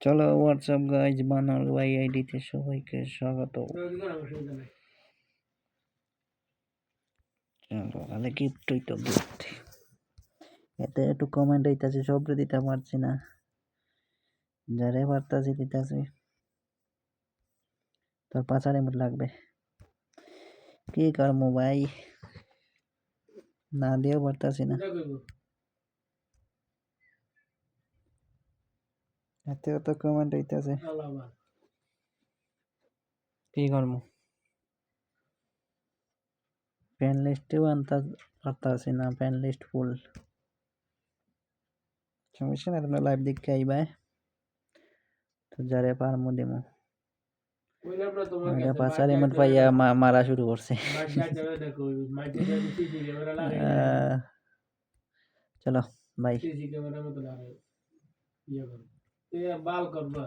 চলো WhatsApp guys বানাল ভাই আইডিতে সবাইকে স্বাগত। চলো, তাহলে গিফটই তো গিফট এতে একটু কমেন্ট হইতাছে সবরে দিতে পারছি না। যারে পারতাছি, দিতাছি। তোর পাঁচার এমন লাগবে। কি করব ভাই? না দিয়েও পারতাছি না। এতে তো কমেন্ট হইতাছে কি করব? ফ্রেন্ড লিস্টেও আনতে পারতাছি না ফ্রেন্ড লিস্ট ফুল সমস্যা না তোমরা লাইভ দেখে আইবা তো যারে পারমু দেমু। পাঁচার এমন পাইয়া মা- মারা শুরু করছে। চলো বাই તે બાલ કરતો